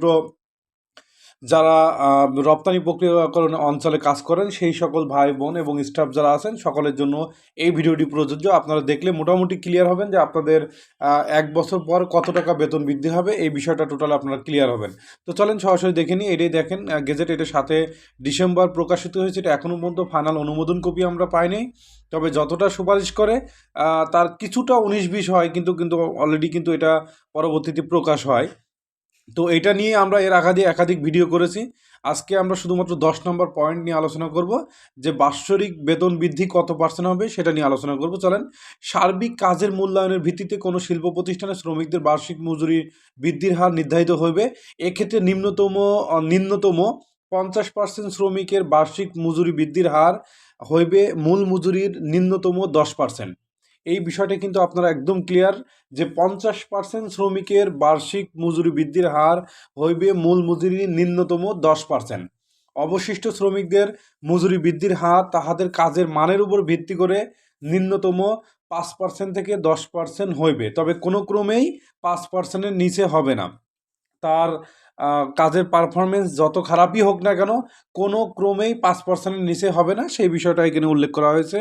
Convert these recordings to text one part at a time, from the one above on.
শুধুমাত্র যারা রপ্তানি প্রক্রিয়াকরণ অঞ্চলে কাজ করেন, সেই সকল ভাই বোন এবং স্টাফ যারা আছেন, সকলের জন্য এই ভিডিওটি প্রযোজ্য। আপনারা দেখলে মোটামুটি ক্লিয়ার হবেন যে আপনাদের এক বছর পর কত টাকা বেতন বৃদ্ধি হবে, এই বিষয়টা টোটাল আপনারা ক্লিয়ার হবেন। তো চলেন সরাসরি দেখে নিই, এটাই দেখেন গেজেট এটার সাথে ডিসেম্বর প্রকাশিত হয়েছে, এটা এখনও পর্যন্ত ফাইনাল অনুমোদন কপি আমরা পাইনি। তবে যতটা সুপারিশ করে তার কিছুটা উনিশ বিশ হয়, কিন্তু কিন্তু অলরেডি কিন্তু এটা পরবর্তীতে প্রকাশ হয়। তো এটা নিয়ে আমরা এর আগাদি একাধিক ভিডিও করেছি। আজকে আমরা শুধুমাত্র দশ নম্বর পয়েন্ট নিয়ে আলোচনা করব, যে বাৎসরিক বেতন বৃদ্ধি কত পার্সেন্ট হবে সেটা নিয়ে আলোচনা করব। চলেন, সার্বিক কাজের মূল্যায়নের ভিত্তিতে কোনো শিল্প প্রতিষ্ঠানে শ্রমিকদের বার্ষিক মজুরি বৃদ্ধির হার নির্ধারিত হইবে। এক্ষেত্রে নিম্নতম নিম্নতম পঞ্চাশ পার্সেন্ট শ্রমিকের বার্ষিক মজুরি বৃদ্ধির হার হইবে মূল মজুরির নিম্নতম দশ পার্সেন্ট এই বিষয়টা কিন্তু আপনারা একদম ক্লিয়ার যে পঞ্চাশ পার্সেন্ট শ্রমিকের বার্ষিক মজুরি বৃদ্ধির হার হইবে মূল মজুরি নিম্নতম দশ পার্সেন্ট অবশিষ্ট শ্রমিকদের মজুরি বৃদ্ধির হার তাহাদের কাজের মানের উপর ভিত্তি করে নিম্নতম পাঁচ পার্সেন্ট থেকে দশ পার্সেন্ট হইবে, তবে কোনো ক্রমেই পাঁচ পার্সেন্টের নিচে হবে না। তার কাজের পারফরমেন্স যত খারাপই হোক না কেন, কোনো ক্রমেই পাঁচ পার্সেন্টের নিচে হবে না। সেই বিষয়টা এখানে উল্লেখ করা হয়েছে।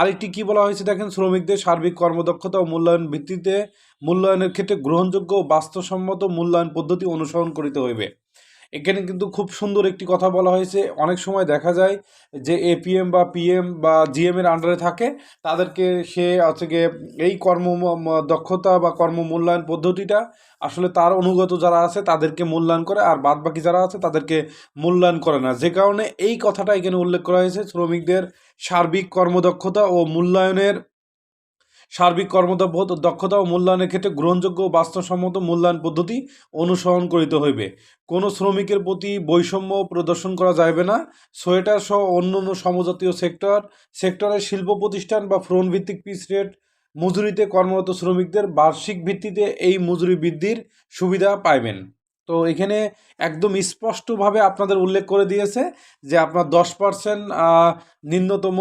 আরেকটি কী বলা হয়েছে দেখেন, শ্রমিকদের সার্বিক কর্মদক্ষতা ও মূল্যায়ন ভিত্তিতে মূল্যায়নের ক্ষেত্রে গ্রহণযোগ্য ও বাস্তবসম্মত মূল্যায়ন পদ্ধতি অনুসরণ করিতে হইবে। এখানে কিন্তু খুব সুন্দর একটি কথা বলা হয়েছে। অনেক সময় দেখা যায় যে এপিএম বা পিএম বা জিএম এর আন্ডারে থাকে। তাদেরকে সে হচ্ছে গিয়ে এই কর্ম দক্ষতা বা কর্ম মূল্যায়ন পদ্ধতিটা আসলে তার অনুগত যারা আছে তাদেরকে মূল্যায়ন করে আর বাদ বাকি যারা আছে তাদেরকে মূল্যায়ন করে না। যে কারণে এই কথাটা এখানে উল্লেখ করা হয়েছে। শ্রমিকদের সার্বিক কর্মদক্ষতা ও মূল্যায়নের সার্বিক কর্মদক্ষ- দক্ষতা ও মূল্যায়নের ক্ষেত্রে গ্রহণযোগ্য ও বাস্তবসম্মত মূল্যায়ন পদ্ধতি অনুসরণ করিতে হইবে। কোনো শ্রমিকের প্রতি বৈষম্য প্রদর্শন করা যাইবে না। সোয়েটার সহ অন্য অন্য সমজাতীয় সেক্টর, সেক্টরের শিল্প প্রতিষ্ঠান বা ফ্রন ভিত্তিক পিস রেট মজুরিতে কর্মরত শ্রমিকদের বার্ষিক ভিত্তিতে এই মজুরি বৃদ্ধির সুবিধা পাইবেন। তো এখানে একদম স্পষ্টভাবে আপনাদের উল্লেখ করে দিয়েছে যে আপনার দশ পার্সেন্ট নিম্নতম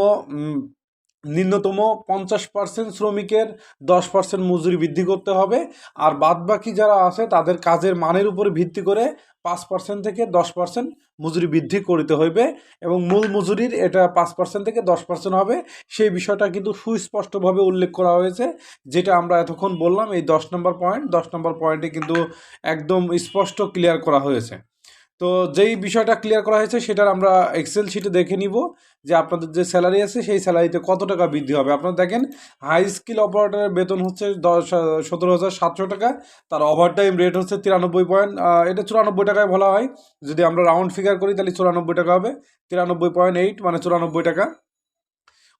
উম, নিম্নতম পঞ্চাশ পার্সেন্ট শ্রমিকের দশ পার্সেন্ট মজুরি বৃদ্ধি করতে হবে। আর বাদবাকি যারা আছে তাদের কাজের মানের উপরে ভিত্তি করে পাঁচ পার্সেন্ট থেকে দশ পার্সেন্ট মজুরি বৃদ্ধি করিতে হইবে এবং মূল মজুরির এটা পাঁচ পার্সেন্ট থেকে দশ পার্সেন্ট হবে। সেই বিষয়টা কিন্তু সুস্পষ্টভাবে উল্লেখ করা হয়েছে যেটা আমরা এতক্ষণ বললাম। এই দশ নম্বর পয়েন্ট দশ নম্বর পয়েন্টে কিন্তু একদম স্পষ্ট ক্লিয়ার করা হয়েছে। তো যেই বিষয়টা ক্লিয়ার করা হয়েছে সেটার আমরা এক্সেল শিটে দেখে নিব যে আপনাদের যে স্যালারি আছে সেই স্যালারিতে কত টাকা বৃদ্ধি হবে। আপনারা দেখেন হাই স্কিল অপারেটরের বেতন হচ্ছে দশ, সতেরো হাজার সাতশো টাকা, তার ওভার টাইম রেট হচ্ছে তিরানব্বই পয়েন্ট এটা চুরানব্বই টাকায় বলা হয়। যদি আমরা রাউন্ড ফিগার করি তাহলে চুরানব্বই টাকা হবে, তিরানব্বই পয়েন্ট এইট মানে চুরানব্বই টাকা।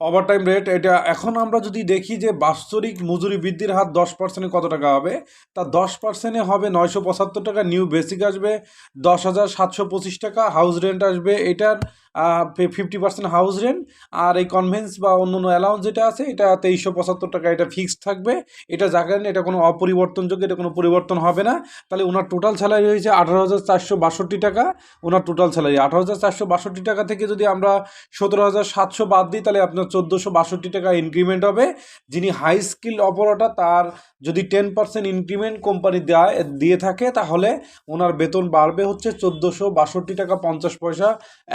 ওভার টাইম রেট এটা এখন আমরা যদি দেখি যে বাৎসরিক মজুরি বৃদ্ধির হার দশ পার্সেন্টে কত টাকা হবে, তা দশ পার্সেন্টে হবে নয়শো পঁচাত্তর টাকা নিউ বেসিক আসবে দশ হাজার সাতশো পঁচিশ টাকা হাউস রেন্ট আসবে, এটার ফিফটি পার্সেন্ট হাউস রেন্ট আর এই কনভেন্স বা অন্য অন্য অ্যালাউন্স যেটা আছে, এটা তেইশশো পঁচাত্তর টাকা, এটা ফিক্সড থাকবে। এটা জায়গায় এটা কোনো অপরিবর্তনযোগ্য, এটা কোনো পরিবর্তন হবে না। তাহলে ওনার টোটাল স্যালারি হয়েছে আঠারো হাজার চারশো বাষট্টি টাকা। ওনার টোটাল স্যালারি আঠারো হাজার চারশো বাষট্টি টাকা থেকে যদি আমরা সতেরো হাজার সাতশো বাদ দিই, তাহলে আপনার চোদ্দোশো বাষট্টি টাকা ইনক্রিমেন্ট হবে। যিনি হাই স্কিল অপারেটর তার যদি টেন পার্সেন্ট ইনক্রিমেন্ট কোম্পানি দেয়, দিয়ে থাকে, তাহলে ওনার বেতন বাড়বে হচ্ছে চোদ্দোশো বাষট্টি টাকা পঞ্চাশ পয়সা।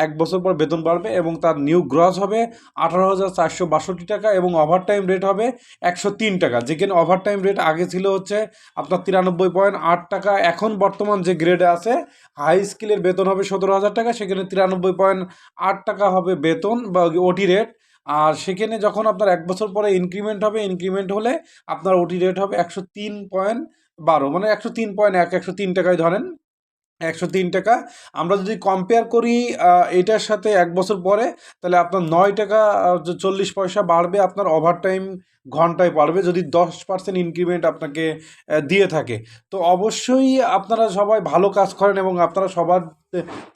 এক বছর পর বেতন বাড়বে এবং তার নিউ গ্রস হবে আঠারো হাজার চারশো বাষট্টি টাকা এবং ওভার টাইম রেট হবে একশো তিন টাকা। যেখানে ওভার টাইম রেট আগে ছিল হচ্ছে আপনার তিরানব্বই পয়েন্ট আট টাকা, এখন বর্তমান যে গ্রেডে আছে হাই স্কিলের বেতন হবে সতেরো হাজার টাকা, সেখানে তিরানব্বই পয়েন্ট আট টাকা হবে বেতন বা ওটি রেট আর সেখানে যখন আপনার এক বছর পরে ইনক্রিমেন্ট হবে ইনক্রিমেন্ট হলে আপনার ওটি রেট হবে একশো তিন পয়েন্ট বারো মানে একশো তিন পয়েন্ট এক, একশো তিন টাকায় ধরেন। একশো তিন টাকা। আমরা যদি কম্পেয়ার করি এটার সাথে এক বছর পরে, তাহলে আপনার নয় টাকা চল্লিশ পয়সা বাড়বে আপনার ওভার টাইম ঘন্টায় পারবে যদি দশ পার্সেন্ট ইনক্রিমেন্ট আপনাকে দিয়ে থাকে। তো অবশ্যই আপনারা সবাই ভালো কাজ করেন এবং আপনারা সবার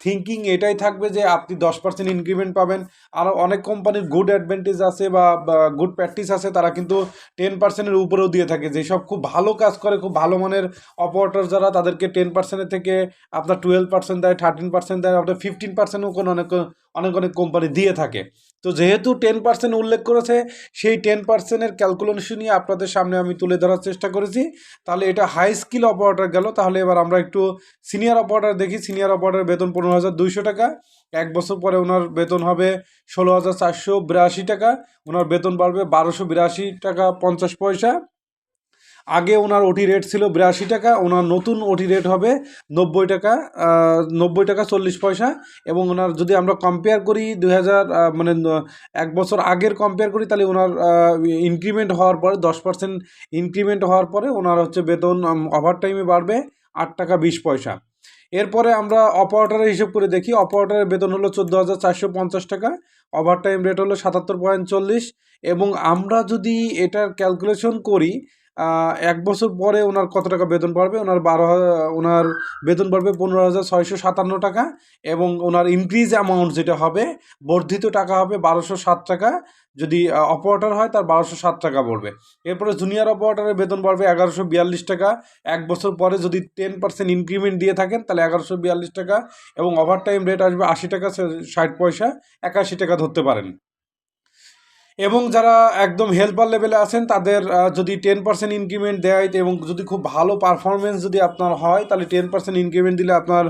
থিঙ্কিং এটাই থাকবে যে আপনি দশ পার্সেন্ট ইনক্রিমেন্ট পাবেন। আরও অনেক কোম্পানির গুড অ্যাডভান্টেজ আছে বা গুড প্র্যাকটিস আছে, তারা কিন্তু টেন পার্সেন্টের উপরেও দিয়ে থাকে। যেসব খুব ভালো কাজ করে, খুব ভালো মানের অপারেটর যারা, তাদেরকে টেন পার্সেন্টের থেকে আপনার টুয়েলভ পার্সেন্ট দেয় থার্টিন পার্সেন্ট দেয়, আপনার ফিফটিন পার্সেন্টও কোনো অনেক অনেক অনেক কোম্পানি দিয়ে থাকে। তো যেহেতু টেন পার্সেন্ট উল্লেখ করেছে, সেই টেন পার্সেন্টের ক্যালকুলেশনই আপনাদের সামনে আমি তুলে ধরার চেষ্টা করেছি। তাহলে এটা হাই স্কিল অপারেটার গেল। তাহলে এবার আমরা একটু সিনিয়র অপারেটার দেখি। সিনিয়র অপারেটার বেতন পনেরো হাজার দুইশো টাকা। এক বছর পরে ওনার বেতন হবে ষোলো হাজার চারশো বিরাশি টাকা। ওনার বেতন বাড়বে বারোশো বিরাশি টাকা পঞ্চাশ পয়সা। আগে ওনার ওটি রেট ছিল বিরাশি টাকা, ওনার নতুন ওটি রেট হবে নব্বই টাকা নব্বই টাকা চল্লিশ পয়সা এবং ওনার যদি আমরা কম্পেয়ার করি দু হাজার মানে এক বছর আগের কম্পেয়ার করি তাহলে ওনার ইনক্রিমেন্ট হওয়ার পরে, দশ পার্সেন্ট ইনক্রিমেন্ট হওয়ার পরে ওনার হচ্ছে বেতন ওভার টাইমে বাড়বে আট টাকা বিশ পয়সা। এরপরে আমরা অপারেটারের হিসেব করে দেখি অপারেটারের বেতন হলো চোদ্দ হাজার চারশো পঞ্চাশ টাকা ওভার টাইম রেট হলো সাতাত্তর পয়েন্ট চল্লিশ এবং আমরা যদি এটার ক্যালকুলেশন করি এক বছর পরে ওনার কত টাকা বেতন বাড়বে? ওনার বারো ওনার বেতন বাড়বে পনেরো হাজার ছয়শো সাতান্ন টাকা এবং ওনার ইনক্রিজ অ্যামাউন্ট যেটা হবে, বর্ধিত টাকা হবে বারোশো সাত টাকা। যদি অপারেটর হয় তার বারোশো সাত টাকা পড়বে। এরপরে জুনিয়র অপারেটরের বেতন বাড়বে এগারোশো বিয়াল্লিশ টাকা। এক বছর পরে যদি টেন পার্সেন্ট ইনক্রিমেন্ট দিয়ে থাকেন তাহলে এগারোশো বিয়াল্লিশ টাকা এবং ওভার টাইম রেট আসবে আশি টাকা ষাট পয়সা, একাশি টাকা ধরতে পারেন। এবং যারা একদম হেল্পার লেভেলে আছেন, তাদের যদি টেন পার্সেন্ট ইনক্রিমেন্ট দেয় এবং যদি খুব ভালো পারফরমেন্স যদি আপনার হয়, তাহলে টেন পার্সেন্ট ইনক্রিমেন্ট দিলে আপনার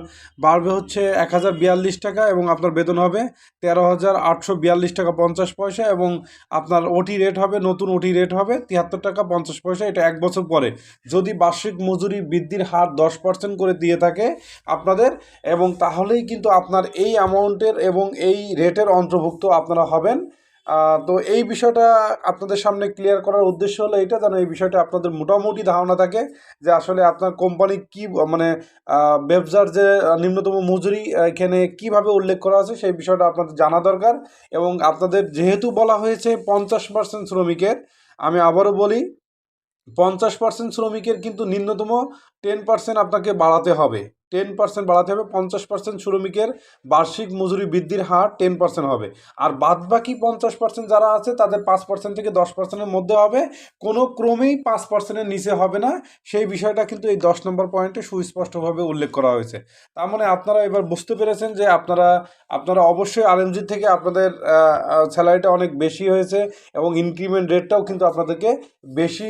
বাড়বে হচ্ছে এক হাজার বিয়াল্লিশ টাকা এবং আপনার বেতন হবে তেরো হাজার আটশো বিয়াল্লিশ টাকা পঞ্চাশ পয়সা এবং আপনার ওটি রেট হবে, নতুন ওটি রেট হবে তিয়াত্তর টাকা পঞ্চাশ পয়সা, এটা এক বছর পরে। যদি বার্ষিক মজুরি বৃদ্ধির হার দশ পার্সেন্ট করে দিয়ে থাকে আপনাদের, এবং তাহলেই কিন্তু আপনার এই অ্যামাউন্টের এবং এই রেটের অন্তর্ভুক্ত আপনারা হবেন। তো এই বিষয়টা আপনাদের সামনে ক্লিয়ার করার উদ্দেশ্য হলো এটা, যেন এই বিষয়টা আপনাদের মোটামুটি ধারণা থাকে যে আসলে আপনার কোম্পানি কি মানে ব্যবসার যে নিম্নতম মজুরি, এখানে কীভাবে উল্লেখ করা আছে সেই বিষয়টা আপনাদের জানা দরকার। এবং আপনাদের যেহেতু বলা হয়েছে পঞ্চাশ পার্সেন্ট শ্রমিকের, আমি আবারও বলি, পঞ্চাশ পার্সেন্ট শ্রমিকের কিন্তু নিম্নতম টেন পার্সেন্ট আপনাকে বাড়াতে হবে। টেন পার্সেন্ট বাড়াতে হবে, পঞ্চাশ পার্সেন্ট শ্রমিকের বার্ষিক মজুরি বৃদ্ধির হার টেন পার্সেন্ট হবে। আর বাদবাকি পঞ্চাশ পার্সেন্ট যারা আছে, তাদের পাঁচ পার্সেন্ট থেকে দশ পার্সেন্টের মধ্যে হবে। কোনো ক্রমেই পাঁচ পার্সেন্টের নিচে হবে না। সেই বিষয়টা কিন্তু এই দশ নম্বর পয়েন্টে সুস্পষ্টভাবে উল্লেখ করা হয়েছে। তার মানে আপনারা এবার বুঝতে পেরেছেন যে আপনারা আপনারা অবশ্যই আরএমজি থেকে আপনাদের স্যালারিটা অনেক বেশি হয়েছে এবং ইনক্রিমেন্ট রেটটাও কিন্তু আপনাদেরকে বেশি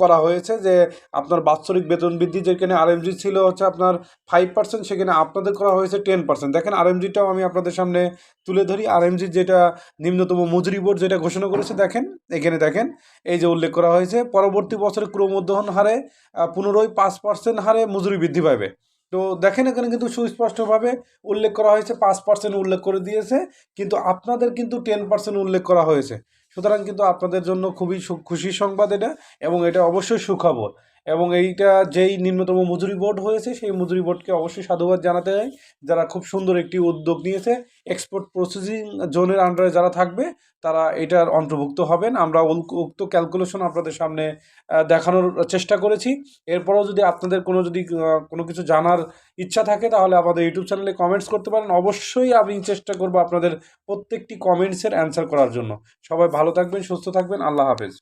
করা হয়েছে যে আপনার বাৎসরিক বেতন বৃদ্ধি যেখানে আরএমজি ছিল হচ্ছে আপনার ফাইভ পার্সেন্ট সেখানে আপনাদের করা হয়েছে টেন পার্সেন্ট দেখেন আর আরএমজিটাও আমি আপনাদের সামনে তুলে ধরি। আরএমজি যেটা নিম্নতম মজুরি বোর্ড যেটা ঘোষণা করেছে, দেখেন, এখানে দেখেন, এই যে উল্লেখ করা হয়েছে, পরবর্তী বছরে ক্রমোদ্যহন হারে পুনরায় পাঁচ পার্সেন্ট হারে মজুরি বৃদ্ধি পাবে। তো দেখেন, এখানে কিন্তু সুস্পষ্টভাবে উল্লেখ করা হয়েছে, পাঁচ পার্সেন্ট উল্লেখ করে দিয়েছে, কিন্তু আপনাদের কিন্তু টেন পার্সেন্ট উল্লেখ করা হয়েছে। সুতরাং কিন্তু আপনাদের জন্য খুবই খুশির সংবাদ এটা, এবং এটা অবশ্যই সুখবর। এবং এইটা যেই নিম্নতম মজুরি বোর্ড হয়েছে, সেই মজুরি বোর্ডকে অবশ্যই সাধুবাদ জানাতে হয়। যারা খুব সুন্দর একটি উদ্যোগ নিয়েছে এক্সপোর্ট প্রসেসিং জোনের আন্ডারে যারা থাকবে, তারা এটার অন্তর্ভুক্ত হবেন। আমরা উক্ত ক্যালকুলেশন আপনাদের সামনে দেখানোর চেষ্টা করেছি। এরপরেও যদি আপনাদের কোনো যদি কোনো কিছু জানার ইচ্ছা থাকে, তাহলে আমাদের ইউটিউব চ্যানেলে কমেন্টস করতে পারেন। অবশ্যই আমি চেষ্টা করব আপনাদের প্রত্যেকটি কমেন্টসের অ্যান্সার করার জন্য। সবাই ভালো থাকবেন, সুস্থ থাকবেন। আল্লাহ হাফেজ।